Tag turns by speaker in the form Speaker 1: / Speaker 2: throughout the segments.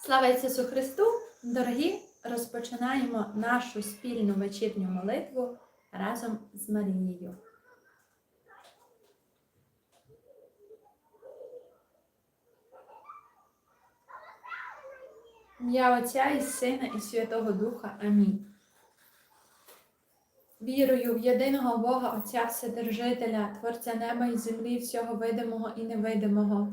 Speaker 1: Слава Ісусу Христу! Дорогі! Розпочинаємо нашу спільну вечірню молитву разом з Марією. Ім'я Отця і Сина і Святого Духа. Амінь. Вірую в єдиного Бога Отця Вседержителя, Творця неба і землі, всього видимого і невидимого,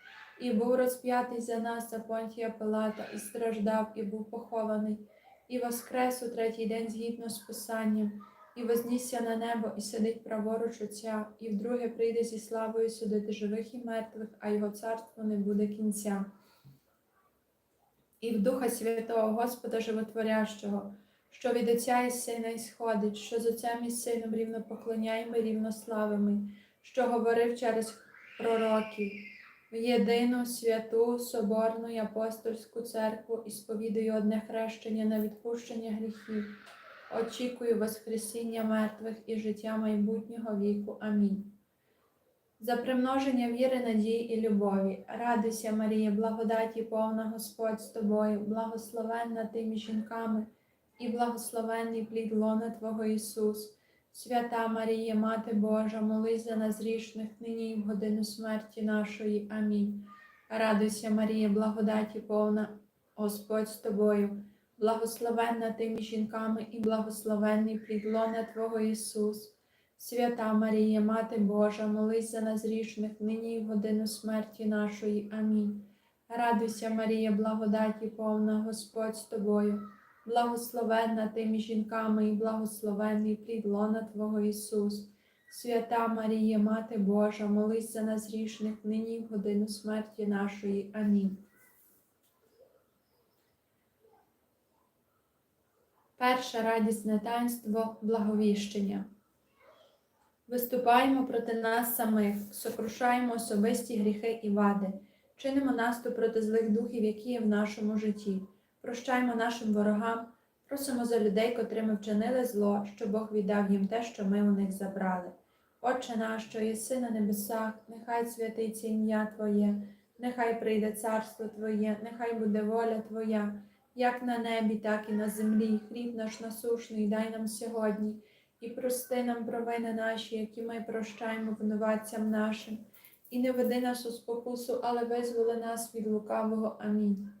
Speaker 1: і був розп'ятий за нас за Понтія Пилата, і страждав, і був похований, і воскрес у третій день згідно з Писанням, і вознісся на небо, і сидить праворуч Отця, і вдруге прийде зі славою судити живих і мертвих, а його царство не буде кінця. І в Духа Святого Господа Животворящого, що від Отця і Сина ісходить, що з Отцем і Сином рівно поклоняємо рівно славимо, що говорив через пророків, в єдину святу, соборну і апостольську церкву і сповідую одне хрещення на відпущення гріхів. Очікую Воскресіння мертвих і життя майбутнього віку. Амінь. За примноження віри, надії і любові, радуйся, Марія, благодаті повна Господь з тобою, благословенна ти між жінками і благословенний плід лона Твого Ісус. Свята Марія, Мати Божа, молись за нас грішних, нині і в годину смерті нашої. Амінь. Радуйся, Марія, благодаті повна, Господь з тобою, благословенна ти між жінками і благословенний плід лона Твого Ісус. Свята Марія, Мати Божа, молись за нас грішних, нині і в годину смерті нашої. Амінь. Радуйся, Марія, благодаті повна, Господь з тобою, благословенна ти між жінками і благословенний плід лона Твого Ісус. Свята Марія, Мати Божа, молись за нас грішних, нині в годину смерті нашої. Амінь. Перше радісне таїнство благовіщення. Виступаємо проти нас самих, сокрушаємо особисті гріхи і вади, чинимо наступ проти злих духів, які є в нашому житті, прощаємо нашим ворогам, просимо за людей, котрими вчинили зло, що Бог віддав їм те, що ми у них забрали. Отче наш, що єси на небесах, нехай святиться ім'я Твоє, нехай прийде царство Твоє, нехай буде воля Твоя, як на небі, так і на землі. Хліб наш насушний дай нам сьогодні. І прости нам провини наші, які ми прощаємо винуватцям нашим, і не веди нас у спокусу, але визволи нас від лукавого. Амінь.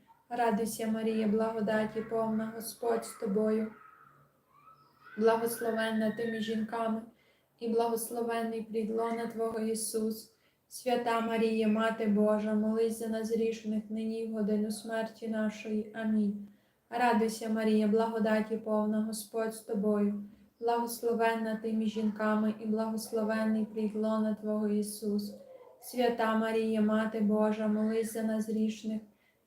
Speaker 1: Радуйся, Марія, благодаті повна Господь з тобою. Благословенна ти між жінками і благословенний плід лона Твого Ісус. Свята Марія, Мати Божа, молись за нас грішних нині в годину смерті нашої. Амінь. Радуйся, Марія, благодаті повна Господь з тобою, благословенна ти між жінками і благословенний плід лона Твого Ісус. Свята Марія, Мати Божа, молись за нас грішних,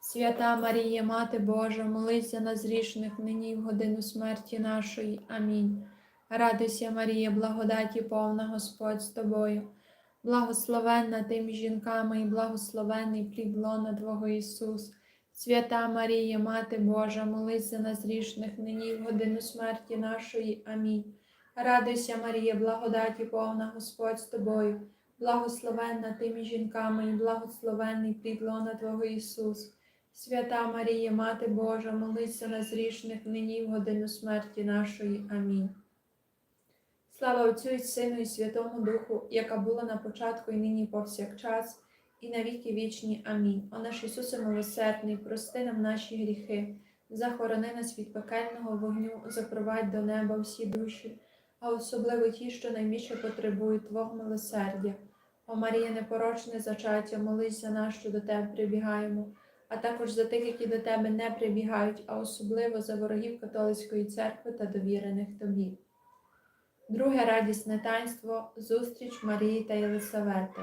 Speaker 1: Свята Марія, Мати Божа, молись за нас нині в годину смерті нашої. Амінь. Радуйся, Марія, благодаті повна Господь з тобою, благословенна ти між жінками і благословенний плід лона Твого Ісус. Свята Марія, Мати Божа, молись за нас нині в годину смерті нашої. Амінь. Радуйся, Марія, благодаті повна Господь з тобою, благословенна ти між жінками і благословенний плід лона Твого Ісус. Свята Марія, Мати Божа, молись за нас грішних нині в годину смерті нашої. Амінь. Слава Отцю і Сину і Святому Духу, яка була на початку і нині повсякчас, і на віки вічні. Амінь. О наш Ісусе милосердний, прости нам наші гріхи, захорони нас від пекельного вогню, запровадь до неба всі душі, а особливо ті, що найбільше потребують Твого милосердя. О Марія, непорочне зачаття, молись за що до Тебе прибігаємо, а також за тих, які до Тебе не прибігають, а особливо за ворогів католицької церкви та довірених Тобі. Друге радісне таїнство зустріч Марії та Єлисавети.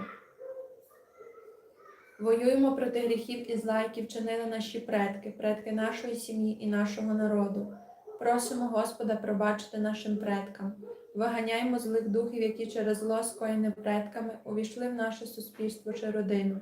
Speaker 1: Воюємо проти гріхів і зла, які вчинили наші предки, предки нашої сім'ї і нашого народу. Просимо Господа пробачити нашим предкам. Виганяємо злих духів, які через зло скоєне предками увійшли в наше суспільство чи родину.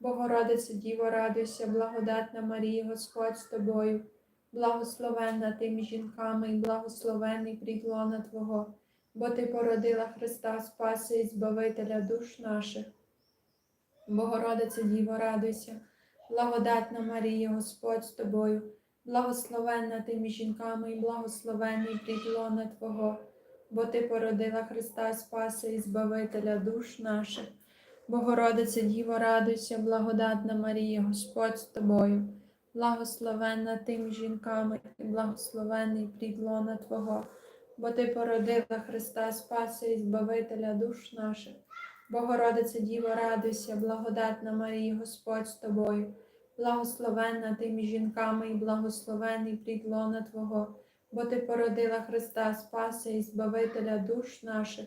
Speaker 1: Богородице Діво, радуйся, благодатна Марія, Господь з тобою благословенна ти між жінками і благословений плід Твого, бо Ти породила Христа Спаса і Збавителя душ наших. Богородице Діво, радуйся, благодатна Марія, Господь з тобою, благословенна ти між жінками і благословений плід Твого, бо Ти породила Христа Спаса і Збавителя душ наших. Богородице Діво, радуйся, благодатна Марія, Господь з тобою благословенна тим жінками і благословений плід Твого, бо Ти породила Христа Спаса і Збавителя душ наших. Богородице Діво, радуйся, благодатна Марія, Господь з тобою, благословенна ти між жінками і благословений плід Твого, бо Ти породила Христа Спаса і Збавителя душ наших.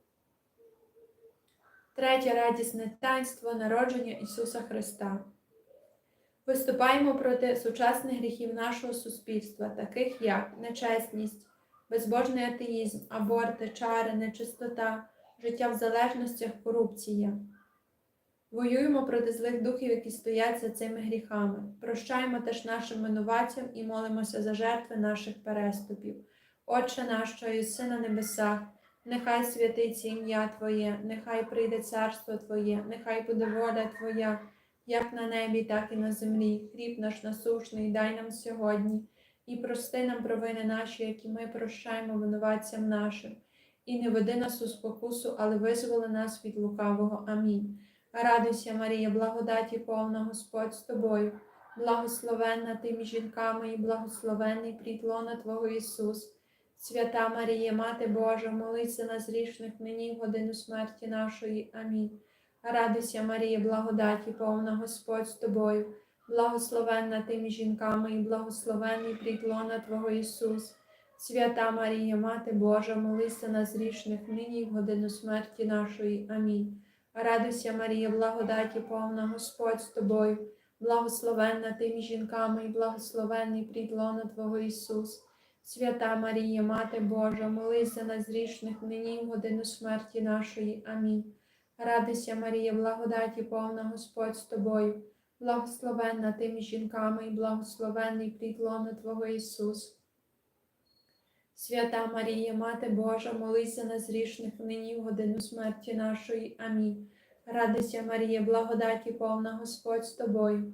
Speaker 1: Третє радісне таїнство народження Ісуса Христа. Виступаємо проти сучасних гріхів нашого суспільства, таких як нечесність, безбожний атеїзм, аборти, чари, нечистота, життя в залежностях, корупція. Воюємо проти злих духів, які стоять за цими гріхами. Прощаємо теж нашим винуватцям і молимося за жертви наших переступів. Отче наш, що єси на небесах, нехай святиться ім'я Твоє, нехай прийде царство Твоє, нехай буде воля Твоя, як на небі, так і на землі. Хліб наш насушний дай нам сьогодні, і прости нам провини наші, які ми прощаємо винуватцям нашим. І не веди нас у спокусу, але визволи нас від лукавого. Амінь. Радуйся, Марія, благодаті повна Господь з тобою, благословенна ти між жінками і благословенний плід лона Твого Ісус. Свята Марія, Мати Божа, молись за нас грішних нині в годину смерті нашої. Амінь. Радуйся, Марія, благодаті повна Господь з тобою, благословенна ти між жінками і благословенний плід лона Твого Ісус. Свята Марія, Мати Божа, молись за нас грішних нині в годину смерті нашої. Амінь. Радуйся, Марія, благодаті повна Господь з тобою, благословенна ти між жінками і благословенний плід лона Твого Ісус. Свята Марія, Мати Божа, молись за нас грішних нині в годину смерті нашої. Амінь. Радуйся, Марія, благодаті повна Господь з тобою, благословенна ти між жінками і благословенний плід лона Твого Ісус. Свята Марія, Мати Божа, молись за нас грішних нині в годину смерті нашої. Амінь. Радуйся, Марія, благодаті повна Господь з тобою,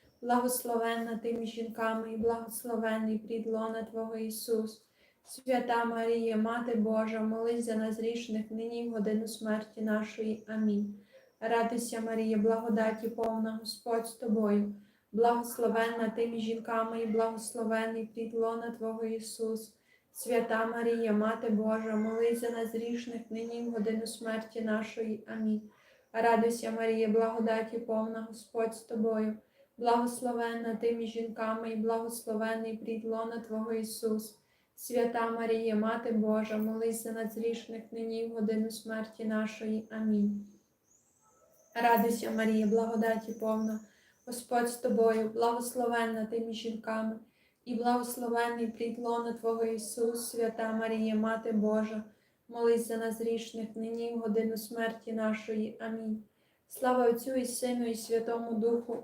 Speaker 1: благословенна ти між жінками і благословенний плід лона Твого Ісус. Свята Марія, Мати Божа, молись за нас грішних нині в годину смерті нашої. Амінь. Радуйся, Марія, благодаті повна Господь з тобою, благословенна ти між жінками і благословенний плід лона Твого Ісус. Свята Марія, Мати Божа, молись за нас грішних нині в годину смерті нашої. Амінь. Радуйся, Марія, благодаті повна Господь з тобою, благословенна ти між жінками і благословенний плід лона Твого Ісус. Свята Марія, Мати Божа, молись за нас грішних нині в годину смерті нашої. Амінь. Радуйся, Марія, благодаті повна, Господь з тобою, благословенна ти між жінками і благословенний плід лона Твого Ісус, свята Марія, Мати Божа, молись за нас грішних нині в годину смерті нашої. Амінь. Слава Отцю і Сину, і Святому Духу,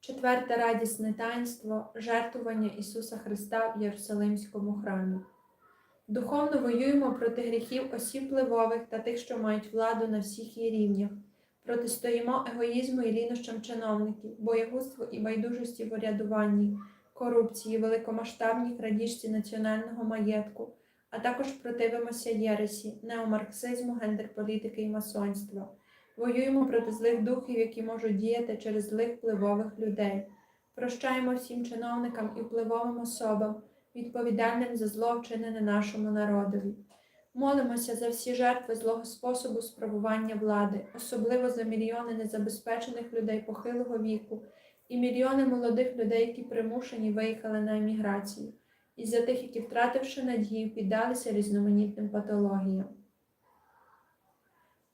Speaker 1: Четверте радісне таїнство жертвування Ісуса Христа в Єрусалимському храмі. Духовно воюємо проти гріхів осіб впливових та тих, що мають владу на всіх її рівнях. Протистоїмо егоїзму і лінощам чиновників, боягузтву і байдужості в урядуванні корупції, великомасштабній крадіжці національного маєтку, а також противимося єресі, неомарксизму, гендерполітики і масонства. Воюємо проти злих духів, які можуть діяти через злих впливових людей. Прощаємо всім чиновникам і впливовим особам, відповідальним за зло вчинене нашому народові. Молимося за всі жертви злого способу справування влади, особливо за мільйони незабезпечених людей похилого віку і мільйони молодих людей, які примушені виїхали на еміграцію, і за тих, які, втративши надію, піддалися різноманітним патологіям.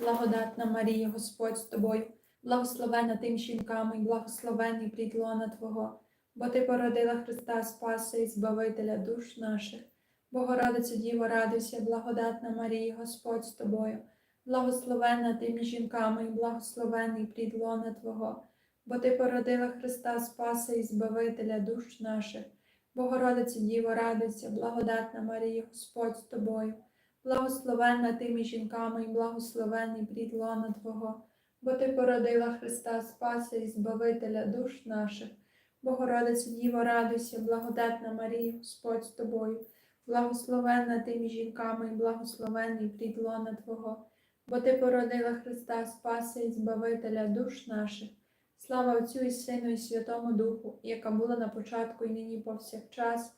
Speaker 1: благодатна Марія, Господь з тобою, благословенна ти між жінками благословений плід лона Твого, бо Ти породила Христа Спаса і Збавителя душ наших. Богородице Діво, радуйся, благодатна Марія, Господь з тобою, благословенна ти між жінками благословений плід лона Твого, бо Ти породила Христа Спаса і Збавителя душ наших. Богородице Діво, радуйся, благодатна Марія, Господь з тобою, благословенна ти між жінками і благословений плід лона Твого, бо Ти породила Христа Спаса і Збавителя душ наших. Богородице Діво, радуйся, благодатна Марія, Господь з тобою, благословенна ти між жінками і благословений плід лона Твого, бо Ти породила Христа Спаса і Збавителя душ наших. Слава Отцю і Сину, і Святому Духу, яка була на початку і нині повсякчас,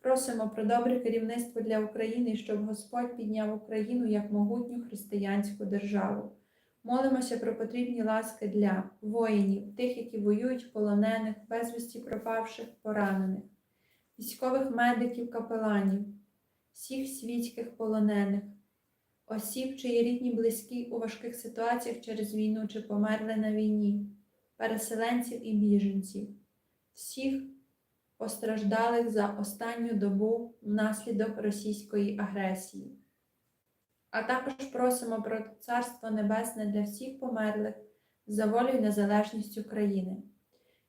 Speaker 1: Просимо про добре керівництво для України, щоб Господь підняв Україну як могутню християнську державу. Молимося про потрібні ласки для воїнів, тих, які воюють, полонених, безвісті пропавших, поранених, військових медиків, капеланів, всіх світських полонених, осіб, чиї рідні близькі у важких ситуаціях через війну чи померли на війні, переселенців і біженців, всіх постраждалих за останню добу внаслідок російської агресії. А також просимо про Царство Небесне для всіх померлих за волю і незалежність України.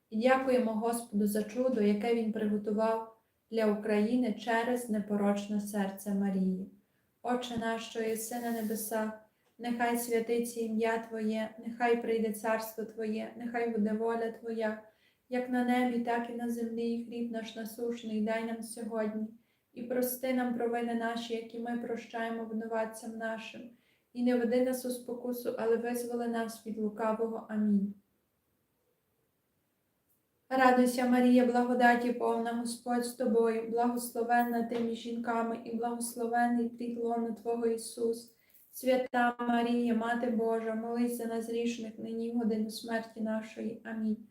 Speaker 1: І дякуємо Господу за чудо, яке Він приготував для України через непорочне серце Марії. Отче наш, що єси на небесах, нехай святиться ім'я Твоє, нехай прийде царство Твоє, нехай буде воля Твоя, як на небі, так і на землі, і хліб наш насушний дай нам сьогодні, і прости нам провини наші, які ми прощаємо винуватцям нашим, і не веди нас у спокусу, але визволи нас від лукавого. Амінь. Радуйся, Марія, благодаті повна Господь з тобою, благословенна ти між жінками і благословений плід лона Твого Ісус. Свята Марія, Мати Божа, молись за нас грішних нині в годину смерті нашої. Амінь.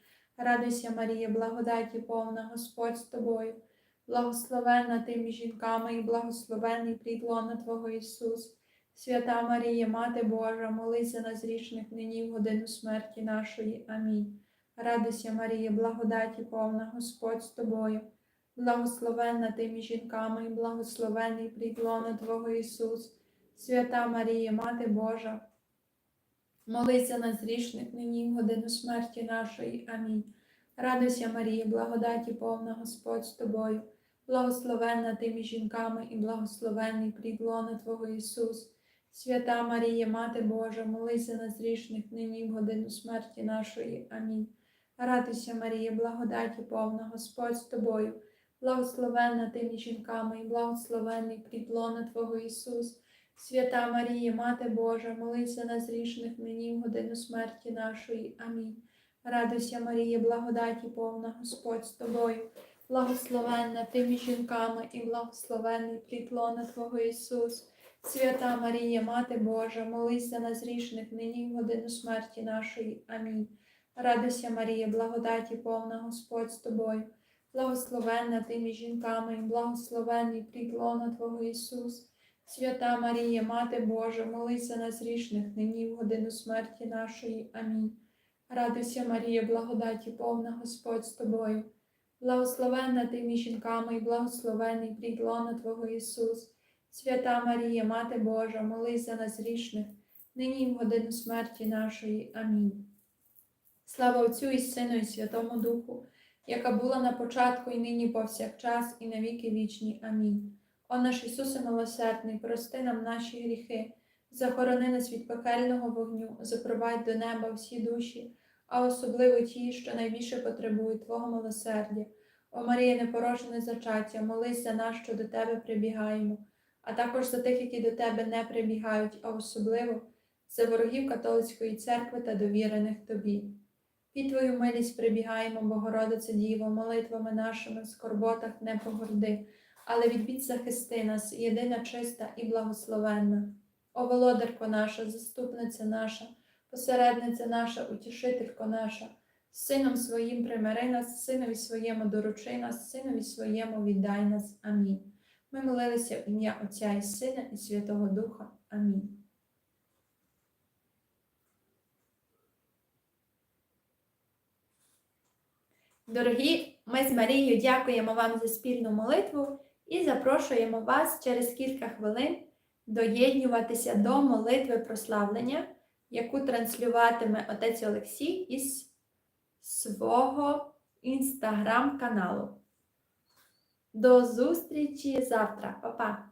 Speaker 1: Радуйся, Марія, благодаті повна, Господь з тобою. Благословенна ти між жінками, і благословенний плід Твого Ісус. Свята Марія, Мати Божа, молись за нас грішних нині в годину смерті нашої. Амінь. Радуйся, Марія, благодаті повна, Господь з тобою. Благословенна ти між жінками, і благословенний плід Твого Ісус. Свята Марія, Мати Божа, молись за нас грішних нині в годину смерті нашої. Амінь. Радуйся, Марія, благодаті повна Господь з тобою. Благословенна ти між жінками, і благословенний плід Твого Ісус. Свята Марія, Мати Божа, молись за нас грішних нині в годину смерті нашої. Амінь. Радуйся, Марія, благодаті повна Господь з тобою. Благословенна ти між жінками, і благословенний плід Твого Ісус. Свята Марія, Мати Божа, молись за нас грішних нині в годину смерті нашої. Амінь. Радуйся, Марія, благодаті повна Господь з тобою. Благословенна ти між жінками, і благословенний плід лона Твого Ісус. Свята Марія, Мати Божа, молись за нас грішних нині в годину смерті нашої. Амінь. Радуйся, Марія, благодаті повна Господь з тобою. Благословенна ти між жінками, і благословенний плід лона Твого Ісус. Свята Марія, Мати Божа, молись за нас грішних нині в годину смерті нашої. Амінь. Радуйся, Марія, благодаті повна Господь з тобою. Благословенна ти між жінками, і благословений плід лона Твого Ісус. Свята Марія, Мати Божа, молись за нас грішних, нині в годину смерті нашої. Амінь. Слава Отцю і Сину, і Святому Духу, яка була на початку і нині повсякчас, і на віки вічні. Амінь. О наш Ісусе милосердний, прости нам наші гріхи, захорони нас від пекельного вогню, запровадь до неба всі душі, а особливо ті, що найбільше потребують Твого милосердя. О Марія, непорожене зачаття, молись за нас, що до Тебе прибігаємо, а також за тих, які до Тебе не прибігають, а особливо за ворогів католицької церкви та довірених Тобі. Під Твою милість прибігаємо, Богородице Діво, молитвами нашими в скорботах не погорди, але відбідь захисти нас, єдина чиста і благословенна. О володарко наша, заступниця наша, посередниця наша, утішителько наша, з сином своїм примири нас, синові своєму доручи нас, синові своєму віддай нас. Амінь. Ми молилися в ім'я Отця і Сина, і Святого Духа. Амінь. Дорогі, ми з Марією дякуємо вам за спільну молитву і запрошуємо вас через кілька хвилин доєднюватися до молитви прославлення, яку транслюватиме отець Олексій із свого інстаграм-каналу. До зустрічі завтра, Па-па!